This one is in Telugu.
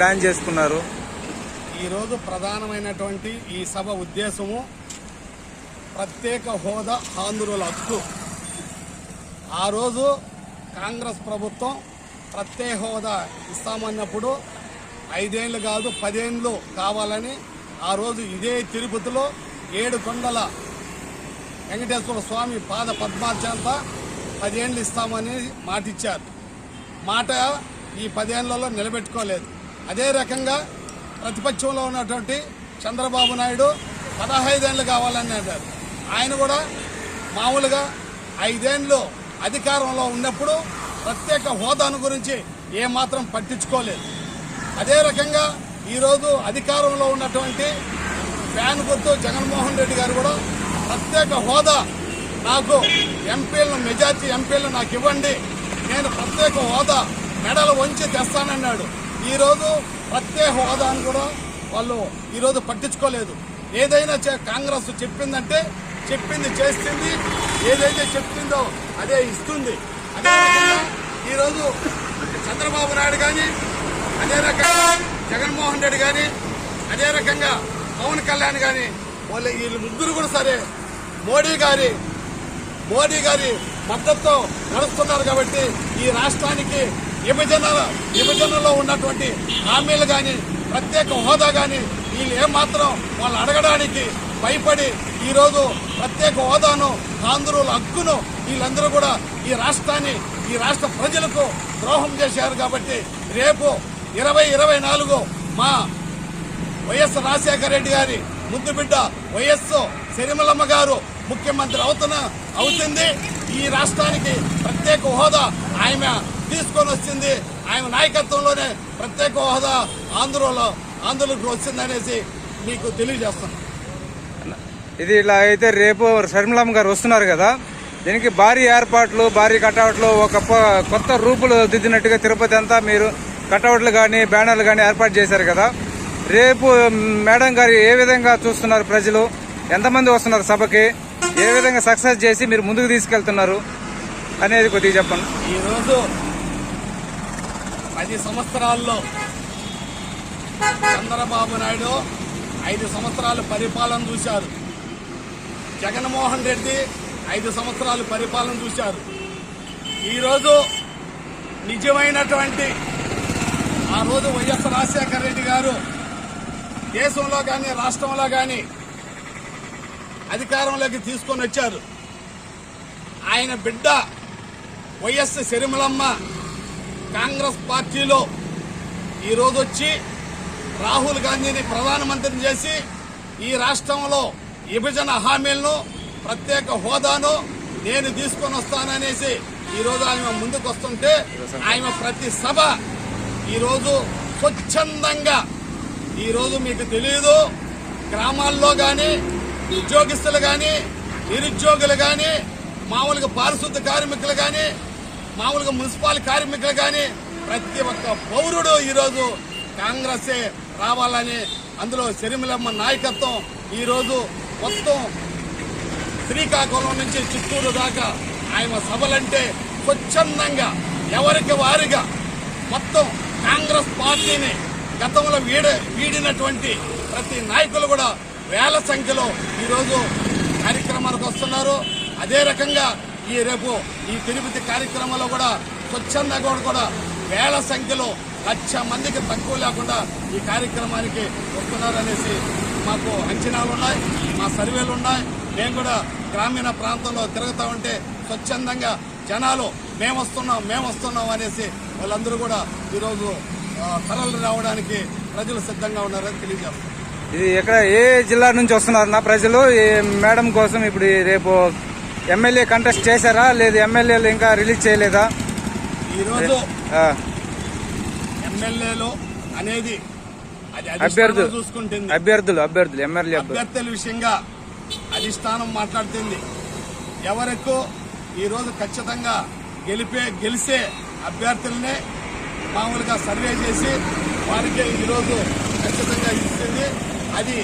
ప్లాన్ చేసుకున్నారు. ఈరోజు ప్రధానమైనటువంటి ఈ సభ ఉద్దేశము ప్రత్యేక హోదా ఆంధ్రుల హక్కు. ఆ రోజు కాంగ్రెస్ ప్రభుత్వం ప్రత్యేక హోదా ఇస్తామన్నప్పుడు ఐదేళ్ళు కాదు పదేళ్ళు కావాలని ఆ రోజు ఇదే తిరుపతిలో ఏడు కొండల వెంకటేశ్వర స్వామి పాద పద్మార్చంత పదేళ్ళు ఇస్తామని మాటిచ్చారు. మాట ఈ పదేళ్ళలో నిలబెట్టుకోలేదు. అదే రకంగా ప్రతిపక్షంలో ఉన్నటువంటి చంద్రబాబు నాయుడు పదహైదేళ్ళు కావాలని అన్నారు. ఆయన కూడా మామూలుగా ఐదేళ్ళు అధికారంలో ఉన్నప్పుడు ప్రత్యేక హోదాను గురించి ఏమాత్రం పట్టించుకోలేదు. అదే రకంగా ఈరోజు అధికారంలో ఉన్నటువంటి ఫ్యాన్ గుర్తు జగన్మోహన్ రెడ్డి గారు కూడా ప్రత్యేక హోదా నాకు ఎంపీలను మెజార్టీ ఎంపీలను నాకు ఇవ్వండి. నేను ప్రత్యేక హోదా మెడలు వంచి తెస్తానన్నాడు. ఈరోజు ప్రత్యేక హోదాను కూడా వాళ్ళు ఈరోజు పట్టించుకోలేదు. ఏదైనా చే- కాంగ్రెస్ చెప్పిందంటే చెప్పింది చేస్తుంది. ఏదైతే చెప్తుందో అదే ఇస్తుంది. అదే రకంగా ఈరోజు చంద్రబాబు నాయుడు కానీ అదే రకంగా జగన్మోహన్ రెడ్డి కానీ అదే రకంగా పవన్ కళ్యాణ్ కానీ వాళ్ళు వీళ్ళు ముగ్గురు కూడా సరే మోడీ గారి మోడీ గారి మద్దతుతో నడుస్తున్నారు కాబట్టి ఈ రాష్ట్రానికి విభజన విభజనలో ఉన్నటువంటి హామీలు కానీ ప్రత్యేక హోదా కానీ వీళ్ళు ఏమాత్రం వాళ్ళు అడగడానికి భయపడి ఈరోజు ప్రత్యేక హోదాను ఆంధ్రుల హక్కును వీళ్ళందరూ కూడా ఈ రాష్ట్రాన్ని ఈ రాష్ట్ర ప్రజలకు ద్రోహం చేశారు కాబట్టి రేపు ఇరవై ఇరవై నాలుగు మా వైఎస్ రాజశేఖర రెడ్డి గారి ముద్దు బిడ్డ వైఎస్ సిరిమలమ్మ గారు ముఖ్యమంత్రి అవుతున్న అవుతుంది. ఈ రాష్ట్రానికి ప్రత్యేక హోదా ఆమె తీసుకొని వచ్చింది. ఆమె నాయకత్వంలోనే ప్రత్యేక హోదా ఆంధ్రలో ఆంధ్రులకు వచ్చిందనేసి మీకు తెలియజేస్తున్నాను ఇది ఇలా అయితే రేపు షర్మిలమ్మ గారు వస్తున్నారు కదా దీనికి భారీ ఏర్పాట్లు భారీ కటౌట్లు ఒక కొత్త రూపులు దిద్దినట్టుగా తిరుపతి అంతా మీరు కటౌట్లు కానీ బ్యానర్లు కానీ ఏర్పాటు చేశారు కదా. రేపు మేడం గారు ఏ విధంగా చూస్తున్నారు ప్రజలు? ఎంతమంది వస్తున్నారు సభకి? ఏ విధంగా సక్సెస్ చేసి మీరు ముందుకు తీసుకెళ్తున్నారు? అనేది కొద్దిగా చెప్పండి. ఈరోజు పది సంవత్సరాల్లో చంద్రబాబు నాయుడు ఐదు సంవత్సరాలు పరిపాలన చూశారు. జగన్మోహన్ రెడ్డి ఐదు సంవత్సరాలు పరిపాలన చూశారు. ఈరోజు నిజమైనటువంటి ఆ రోజు వైఎస్ రాజశేఖర రెడ్డి గారు దేశంలో కానీ రాష్ట్రంలో కానీ అధికారంలోకి తీసుకొని వచ్చారు. ఆయన బిడ్డ వైఎస్ శరిమలమ్మ కాంగ్రెస్ పార్టీలో ఈరోజు వచ్చి రాహుల్ గాంధీని ప్రధానమంత్రిని చేసి ఈ రాష్ట్రంలో విభజన హామీలను ప్రత్యేక హోదాను నేను తీసుకొని వస్తాననేసి ఈరోజు ఆమె ముందుకు వస్తుంటే ఆమె ప్రతి సభ ఈరోజు స్వచ్ఛందంగా ఈరోజు మీకు తెలియదు. గ్రామాల్లో కానీ ఉద్యోగస్తులు కానీ నిరుద్యోగులు కానీ మామూలుగా పారిశుద్ధ కార్మికులు కానీ మామూలుగా మున్సిపల్ కార్మికులు కానీ ప్రతి ఒక్క పౌరుడు ఈరోజు కాంగ్రెసే రావాలని అందులో శరిమిలమ్మ నాయకత్వం ఈరోజు మొత్తం శ్రీకాకుళం నుంచి చిత్తూరు దాకా ఆయన సభలంటే స్వచ్ఛందంగా ఎవరికి వారిగా మొత్తం కాంగ్రెస్ పార్టీని గతంలో వీడ వీడినటువంటి ప్రతి నాయకులు కూడా వేల సంఖ్యలో ఈరోజు కార్యక్రమానికి వస్తున్నారు. అదే రకంగా ఈ రేపు ఈ తిరుపతి కార్యక్రమంలో కూడా స్వచ్ఛందంగా కూడా వేల సంఖ్యలో లక్ష మందికి తక్కువ లేకుండా ఈ కార్యక్రమానికి వస్తున్నారనేసి మాకు అంచనాలు ఉన్నాయి మా సర్వేలు ఉన్నాయి. మేము కూడా గ్రామీణ ప్రాంతంలో తిరుగుతూ ఉంటే స్వచ్ఛందంగా జనాలు మేము వస్తున్నాం మేము వస్తున్నాం అనేసి వాళ్ళందరూ కూడా ఈరోజు ఆ, రావడానికి ప్రజలు సిద్ధంగా ఉన్నారని తెలియజేస్తాం ఇది ఎక్కడ ఏ జిల్లా నుంచి వస్తున్నారు నా ప్రజలు? ఈ మేడం కోసం ఇప్పుడు ఈ రేపు ఎమ్మెల్యే కంటెస్ట్ చేశారా? లేదు ఎమ్మెల్యేలు ఇంకా రిలీజ్ చేయలేదా? ఈరోజు ఎమ్మెల్యేలు అనేది అది అభ్యర్థులు. చూసుకుంటుంది. అభ్యర్థులు అభ్యర్థులు ఎమ్మెల్యే అభ్యర్థులు. అభ్యర్థుల విషయంగా అధిష్టానం మాట్లాడుతుంది. ఎవరికి ఈరోజు ఖచ్చితంగా గెలిపే గెలిసే అభ్యర్థులనే మామూలుగా సర్వే చేసి వారికి ఈరోజు ఖచ్చితంగా ఇస్తుంది. అది